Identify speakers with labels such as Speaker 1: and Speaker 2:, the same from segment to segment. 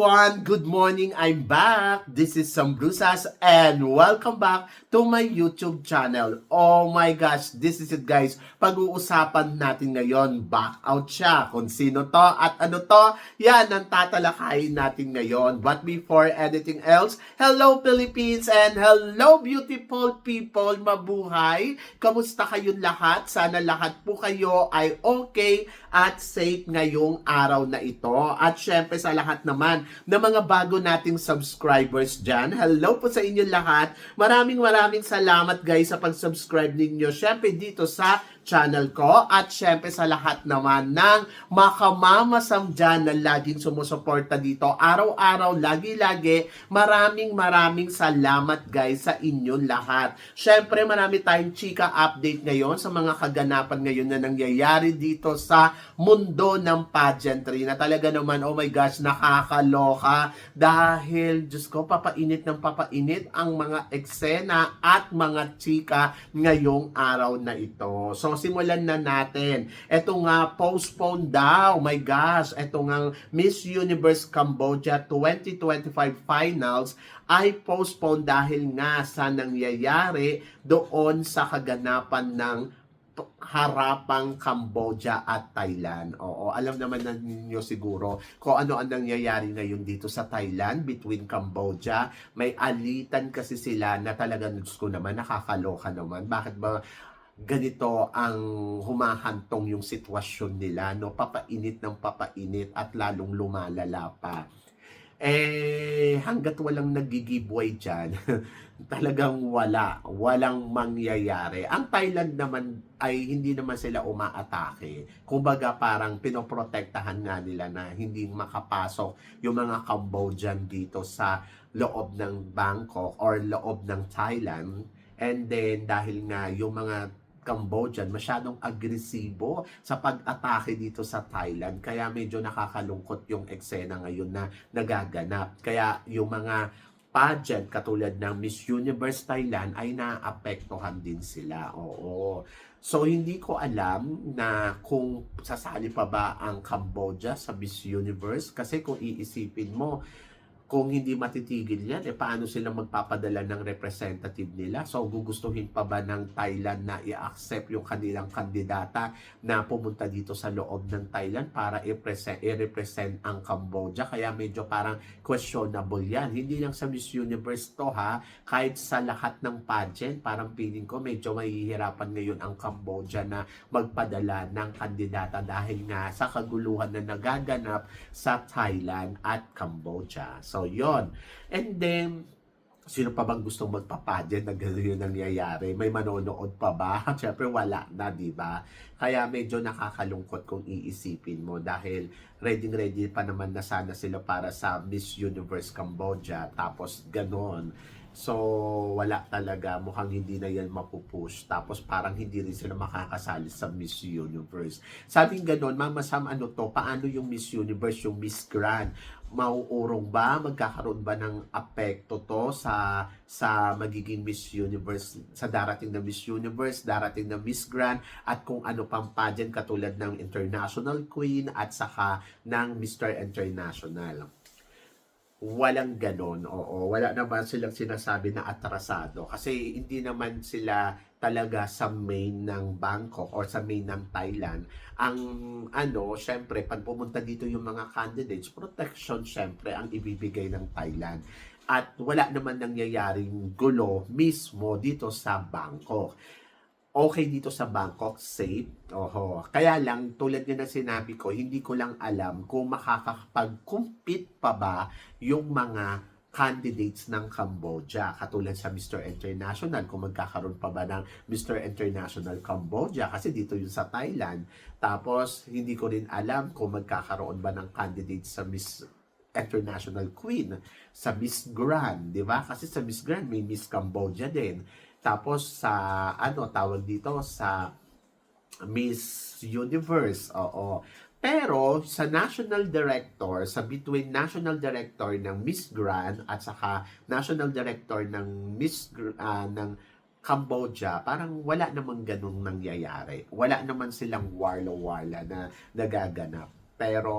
Speaker 1: Everyone! Good morning! I'm back! This is Sam Brusas and welcome back to my YouTube channel. Oh my gosh! This is it guys. Pag-uusapan natin ngayon, back out siya. Kung sino to at ano to, yan ang tatalakayin natin ngayon. But before anything else, hello Philippines and hello beautiful people! Mabuhay! Kamusta kayong lahat? Sana lahat po kayo ay okay at safe ngayong araw na ito. At syempre sa lahat naman ng mga bago nating subscribers dyan, hello po sa inyo lahat. Maraming maraming salamat guys sa pag-subscribe ninyo. Syempre dito sa channel ko at syempre sa lahat naman ng makamamasam dyan na laging sumusuporta dito. Araw-araw, lagi-lagi, maraming maraming salamat guys sa inyong lahat. Syempre marami tayong chika update ngayon sa mga kaganapan ngayon na nangyayari dito sa mundo ng pageantry na talaga naman, oh my gosh, nakakaloka dahil, Diyos ko, papainit ng papainit ang mga eksena at mga chika ngayong araw na ito. So, simulan na natin. Ito nga, postpone daw, my gosh, ito nga Miss Universe Cambodia 2025 Finals ay postpone dahil nga sa nangyayari doon sa kaganapan ng harapang Cambodia at Thailand. Oo, alam naman na ninyo siguro kung ano ang nangyayari ngayon dito sa Thailand between Cambodia. May alitan kasi sila na talagang Diyos ko naman nakakaloka naman. Bakit ba ganito ang humahantong yung sitwasyon nila, no? Papainit ng papainit at lalong lumalala pa. Eh, hanggat walang nag-giveaway dyan, talagang wala. Walang mangyayari. Ang Thailand naman ay hindi naman sila umaatake. Kumbaga parang pinoprotektahan nga nila na hindi makapasok yung mga Cambodian dito sa loob ng Bangkok or loob ng Thailand. And then dahil nga yung mga Cambodian masyadong agresibo sa pag-atake dito sa Thailand. Kaya medyo nakakalungkot yung eksena ngayon na nagaganap. Kaya yung mga pageant katulad ng Miss Universe Thailand ay naapektuhan din sila. Oo. So hindi ko alam na kung sasali pa ba ang Cambodia sa Miss Universe kasi kung iisipin mo kung hindi matitigil yan, eh paano sila magpapadala ng representative nila? So, gugustuhin pa ba ng Thailand na i-accept yung kanilang kandidata na pumunta dito sa loob ng Thailand para i-present, i-represent ang Cambodia? Kaya medyo parang questionable yan. Hindi lang sa Miss Universe to ha, kahit sa lahat ng pageant, parang feeling ko medyo mahihirapan ngayon ang Cambodia na magpadala ng kandidata dahil nga sa kaguluhan na nagaganap sa Thailand at Cambodia. So, yon And then, sino pa bang gustong magpapadyan na gano'n yung nangyayari? May manonood pa ba? Siyempre wala na, di ba? Kaya medyo nakakalungkot kung iisipin mo dahil ready-ready pa naman na sana sila para sa Miss Universe Cambodia. Tapos ganon. So, wala talaga. Mukhang hindi na yan mapupush. Tapos parang hindi rin sila makakasali sa Miss Universe. Sabing ganon, Mama Sam, ano to? Paano yung Miss Universe, yung Miss Grand? mauurong ba magkakaroon ba ng apekto to sa sa magiging Miss Universe sa darating na Miss Universe, darating na Miss Grand at kung ano pang pageant katulad ng International Queen at saka ng Mr. International. Walang ganon, oo. Wala naman silang sinasabi na atrasado kasi hindi naman sila talaga sa main ng Bangkok or sa main ng Thailand. Ang ano, syempre, pag pumunta dito yung mga candidates, protection syempre ang ibibigay ng Thailand. At wala naman nangyayaring gulo mismo dito sa Bangkok okay dito sa Bangkok, safe. Oho. Kaya lang, tulad nga na sinabi ko, hindi ko lang alam kung makakapag-compete pa ba yung mga candidates ng Cambodia. Katulad sa Mr. International, kung magkakaroon pa ba ng Mr. International Cambodia, kasi dito yun sa Thailand. Tapos, hindi ko rin alam kung magkakaroon ba ng candidates sa Miss International Queen, sa Miss Grand, di ba? Kasi sa Miss Grand, may Miss Cambodia din. Tapos sa ano tawag dito sa Miss Universe. Oo. Pero sa national director, sa between national director ng Miss Grand at saka national director ng Miss uh, ng Cambodia, parang wala namang ganung nangyayari. Wala naman silang warla-warla na nagaganap. Pero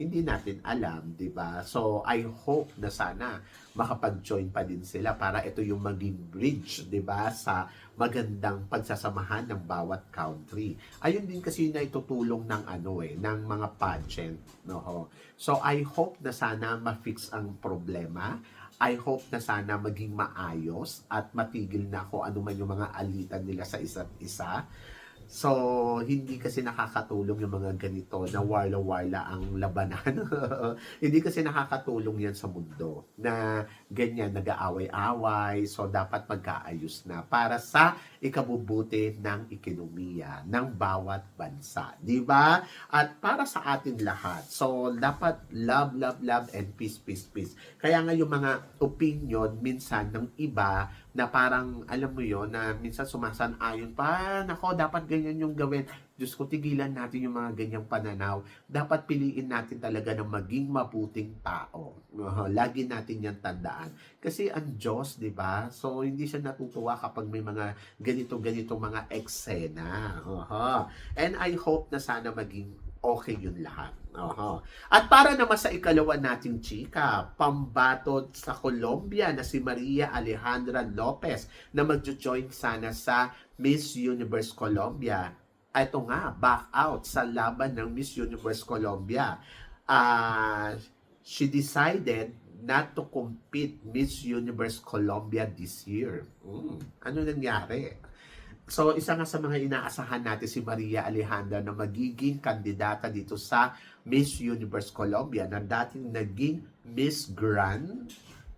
Speaker 1: hindi natin alam, di ba? So, I hope na sana makapag-join pa din sila para ito yung maging bridge, di ba, sa magandang pagsasamahan ng bawat country. Ayun din kasi yung naitutulong ng ano eh, ng mga pageant, no? So, I hope na sana ma-fix ang problema. I hope na sana maging maayos at matigil na kung ano man yung mga alitan nila sa isa't isa. So, hindi kasi nakakatulong yung mga ganito na warla-warla ang labanan. hindi kasi nakakatulong yan sa mundo na ganyan, nag-aaway-away. So, dapat magkaayos na para sa ikabubuti ng ekonomiya ng bawat bansa. Di ba? At para sa atin lahat. So, dapat love, love, love, and peace, peace, peace. Kaya nga yung mga opinion minsan ng iba na parang, alam mo yon na minsan sumasan-ayon pa, nako, dapat ganyan yung gawin. Diyos ko, tigilan natin yung mga ganyang pananaw. Dapat piliin natin talaga na maging mabuting tao. Lagi natin yan tandaan. Kasi ang Diyos, di ba? So, hindi siya natutuwa kapag may mga ganito-ganito mga eksena. And I hope na sana maging okay yun lahat. Oho. At para naman sa ikalawa nating chika, pambatot sa Colombia na si Maria Alejandra Lopez na magjo-join sana sa Miss Universe Colombia. Ito nga, back out sa laban ng Miss Universe Colombia. Ah, she decided not to compete Miss Universe Colombia this year. Mm, ano nangyari? So, isa nga sa mga inaasahan natin si Maria Alejandra na magiging kandidata dito sa Miss Universe Colombia na dating naging Miss Grand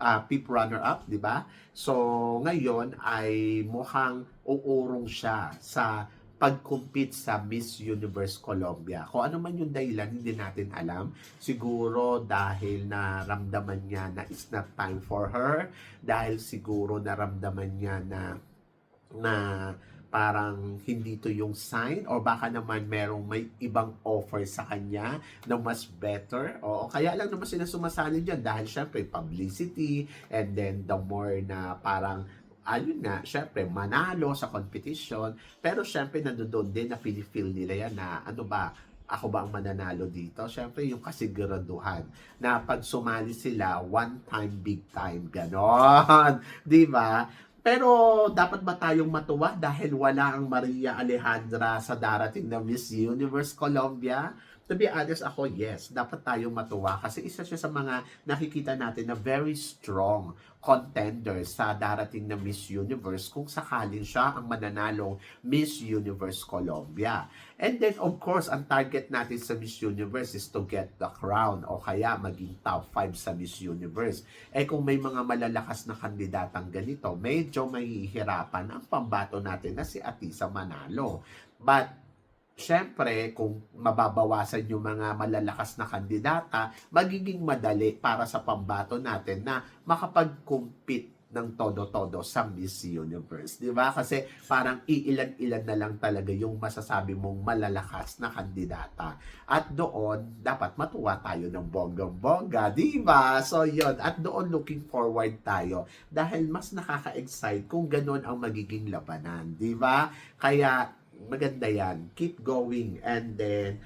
Speaker 1: uh, Pip runner-up, di ba? So, ngayon ay mukhang uurong siya sa pag-compete sa Miss Universe Colombia. Kung ano man yung dahilan, hindi natin alam. Siguro dahil naramdaman niya na it's not time for her. Dahil siguro naramdaman niya na na parang hindi to yung sign or baka naman merong may ibang offer sa kanya na mas better o kaya lang naman sila sumasali dyan dahil syempre publicity and then the more na parang ayun nga, syempre, manalo sa competition. Pero syempre, nandoon din na feel nila yan na ano ba, ako ba ang mananalo dito? Syempre, yung kasiguraduhan na pag sumali sila, one time, big time, ganon. Di ba? Pero dapat ba tayong matuwa dahil wala ang Maria Alejandra sa darating na Miss Universe Colombia? To be honest ako, yes, dapat tayong matuwa kasi isa siya sa mga nakikita natin na very strong contender sa darating na Miss Universe kung sakalin siya ang mananalong Miss Universe Colombia. And then, of course, ang target natin sa Miss Universe is to get the crown o kaya maging top 5 sa Miss Universe. Eh kung may mga malalakas na kandidatang ganito, medyo mahihirapan ang pambato natin na si Atisa Manalo. But Siyempre, kung mababawasan yung mga malalakas na kandidata, magiging madali para sa pambato natin na makapag-compete ng todo-todo sa Miss Universe. Di ba? Kasi parang iilan-ilan na lang talaga yung masasabi mong malalakas na kandidata. At doon, dapat matuwa tayo ng bonggang-bongga. Di ba? So, yon At doon, looking forward tayo. Dahil mas nakaka-excite kung ganun ang magiging labanan. Di ba? Kaya, maganda yan. Keep going and then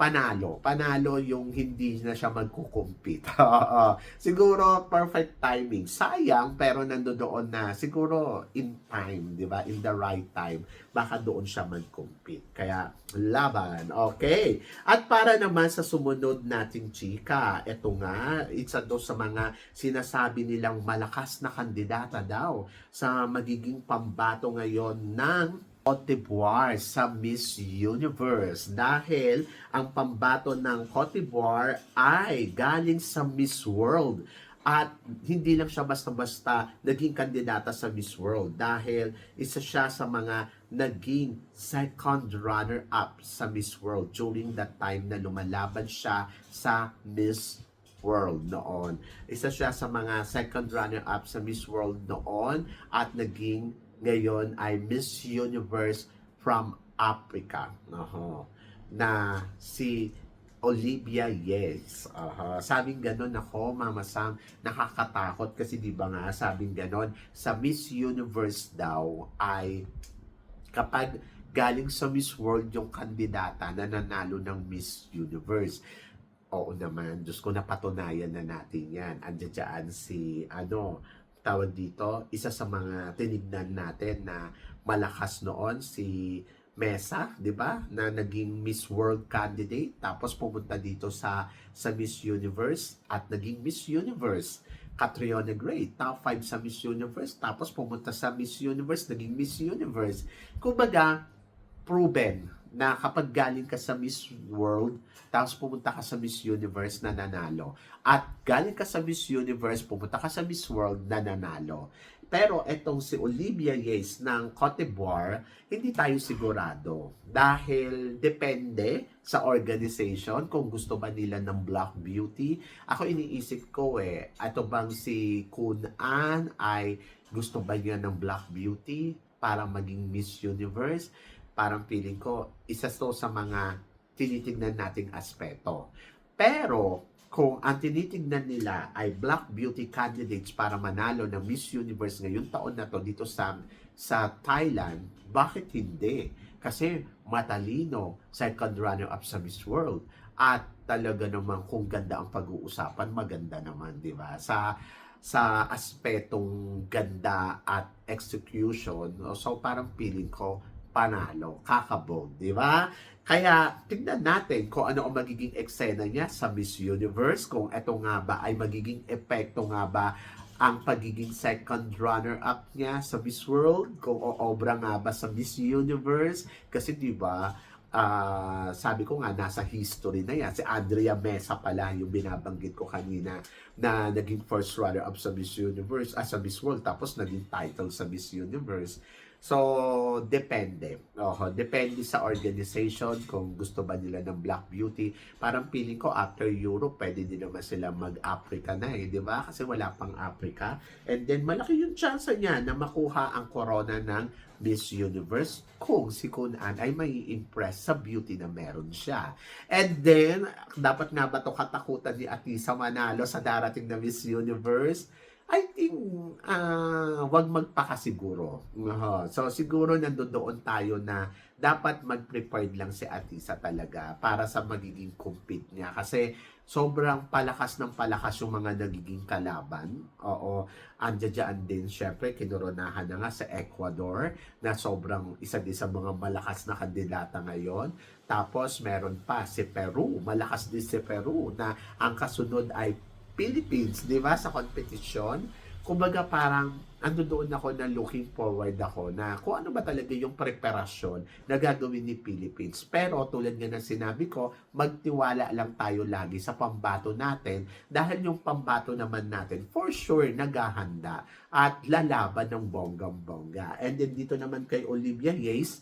Speaker 1: panalo. Panalo yung hindi na siya magkukumpit. siguro perfect timing. Sayang pero nandoon na siguro in time, 'di ba? In the right time, baka doon siya magkumpit. Kaya laban. Okay. At para naman sa sumunod nating chika, eto nga, isa do sa mga sinasabi nilang malakas na kandidata daw sa magiging pambato ngayon ng Cote d'Ivoire sa Miss Universe dahil ang pambato ng Cote d'Ivoire ay galing sa Miss World at hindi lang siya basta-basta naging kandidata sa Miss World dahil isa siya sa mga naging second runner-up sa Miss World during that time na lumalaban siya sa Miss World noon. Isa siya sa mga second runner-up sa Miss World noon at naging ngayon ay Miss Universe from Africa. Oho. Na si Olivia Yes. Uh, sabing ganon ako, Mama Sam, nakakatakot kasi di ba nga sabing ganon, sa Miss Universe daw ay kapag galing sa Miss World yung kandidata na nanalo ng Miss Universe, Oo naman, Diyos ko napatunayan na natin yan. Andiyan si, ano, tawag dito, isa sa mga tinignan natin na malakas noon, si Mesa, di ba? Na naging Miss World candidate, tapos pumunta dito sa, sa Miss Universe at naging Miss Universe. Catriona Gray, top 5 sa Miss Universe, tapos pumunta sa Miss Universe, naging Miss Universe. Kumbaga, proven na kapag galing ka sa Miss World, tapos pumunta ka sa Miss Universe na nanalo. At galing ka sa Miss Universe, pumunta ka sa Miss World na nanalo. Pero etong si Olivia Yates ng Cote d'Ivoire, hindi tayo sigurado. Dahil depende sa organization kung gusto ba nila ng Black Beauty. Ako iniisip ko eh, ato bang si Kun An ay gusto ba niya ng Black Beauty para maging Miss Universe? Parang feeling ko, isa to sa mga tinitingnan nating aspeto. Pero, kung ang tinitingnan nila ay Black Beauty candidates para manalo ng Miss Universe ngayong taon na to dito sa, sa Thailand, bakit hindi? Kasi matalino, second runner-up sa Miss World. At talaga naman kung ganda ang pag-uusapan, maganda naman, di ba? Sa sa aspetong ganda at execution, so parang feeling ko panalo, kakabog, di ba? Kaya tignan natin kung ano ang magiging eksena niya sa Miss Universe, kung ito nga ba ay magiging epekto nga ba ang pagiging second runner-up niya sa Miss World, kung oobra nga ba sa Miss Universe, kasi di ba, ah, sabi ko nga, nasa history na yan. Si Andrea Mesa pala yung binabanggit ko kanina na naging first runner-up sa Miss Universe, ah, sa Miss World, tapos naging title sa Miss Universe. So, depende. Oho, depende sa organization kung gusto ba nila ng Black Beauty. Parang feeling ko after Europe, pwede din naman sila mag-Africa na eh, di ba? Kasi wala pang Africa. And then, malaki yung chance niya na makuha ang corona ng Miss Universe kung si Kun An ay may impress sa beauty na meron siya. And then, dapat nga ba to katakutan ni Atisa Manalo sa darating na Miss Universe? I think ah wag magpakasiguro. Uh, so siguro nandoon tayo na dapat mag-prepared lang si Atisa talaga para sa magiging compete niya kasi sobrang palakas ng palakas yung mga nagiging kalaban. Oo, andyan din syempre kinoronahan na nga sa Ecuador na sobrang isa din sa mga malakas na kandidata ngayon. Tapos meron pa si Peru, malakas din si Peru na ang kasunod ay Philippines, di ba, sa competition. Kumbaga parang ando doon ako na looking forward ako na kung ano ba talaga yung preparasyon na gagawin ni Philippines. Pero tulad nga ng sinabi ko, magtiwala lang tayo lagi sa pambato natin dahil yung pambato naman natin for sure naghahanda at lalaban ng bonggang-bongga. And then dito naman kay Olivia Yates,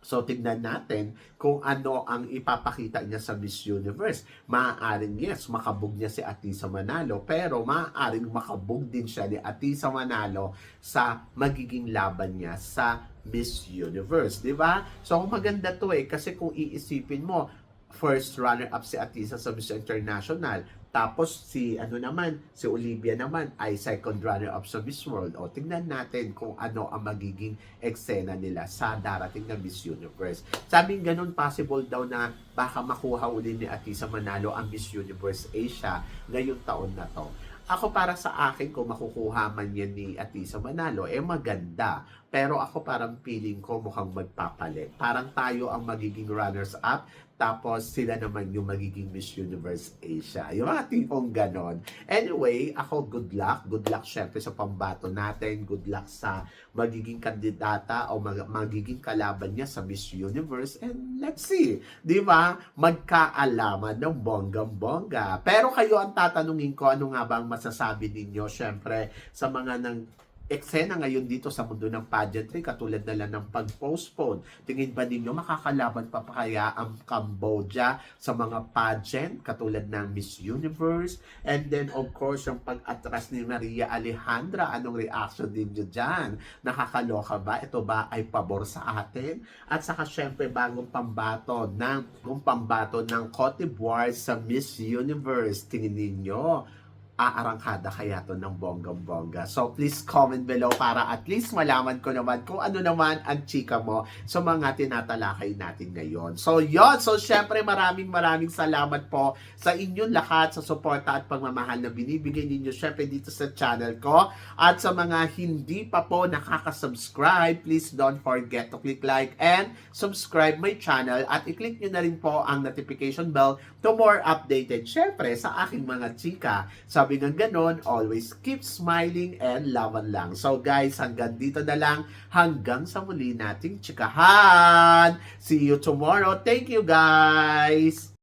Speaker 1: So, tignan natin kung ano ang ipapakita niya sa Miss Universe. Maaaring yes, makabog niya si Atisa Manalo, pero maaaring makabog din siya ni Atisa Manalo sa magiging laban niya sa Miss Universe, di ba? So, maganda to eh, kasi kung iisipin mo, first runner-up si Atisa sa Miss International, tapos si ano naman, si Olivia naman ay second runner-up sa Miss World. O tingnan natin kung ano ang magiging eksena nila sa darating na Miss Universe. Sabing ganun possible daw na baka makuha uli ni Atisa Manalo ang Miss Universe Asia ngayong taon na to. Ako para sa akin, kung makukuha man yan ni Atisa Manalo, eh maganda. Pero ako parang feeling ko mukhang magpapalit. Parang tayo ang magiging runners-up, tapos sila naman yung magiging Miss Universe Asia. Yung mga tipong ganon. Anyway, ako good luck. Good luck syempre sa pambato natin. Good luck sa magiging kandidata o mag- magiging kalaban niya sa Miss Universe. And let's see. Di ba? Magkaalaman ng bonggang-bongga. Pero kayo ang tatanungin ko, ano nga ba ang masasabi ninyo? Syempre, sa mga nang eksena ngayon dito sa mundo ng pageantry katulad na lang ng pag-postpone. Tingin ba ninyo makakalaban pa pa kaya ang Cambodia sa mga pageant katulad ng Miss Universe? And then of course yung pag-atras ni Maria Alejandra, anong reaction ninyo dyan? Nakakaloka ba? Ito ba ay pabor sa atin? At saka syempre bagong pambato ng bagong pambato ng Cote d'Ivoire sa Miss Universe. Tingin ninyo aarangkada kaya to ng bonggang-bongga. So please comment below para at least malaman ko naman kung ano naman ang chika mo sa mga tinatalakay natin ngayon. So yon so syempre maraming maraming salamat po sa inyong lahat sa suporta at pagmamahal na binibigay ninyo syempre dito sa channel ko. At sa mga hindi pa po nakaka-subscribe, please don't forget to click like and subscribe my channel at i-click nyo na rin po ang notification bell to more updated syempre sa aking mga chika. Sabi nga ganon, always keep smiling and laban lang. So guys, hanggang dito na lang. Hanggang sa muli nating chikahan. See you tomorrow. Thank you guys!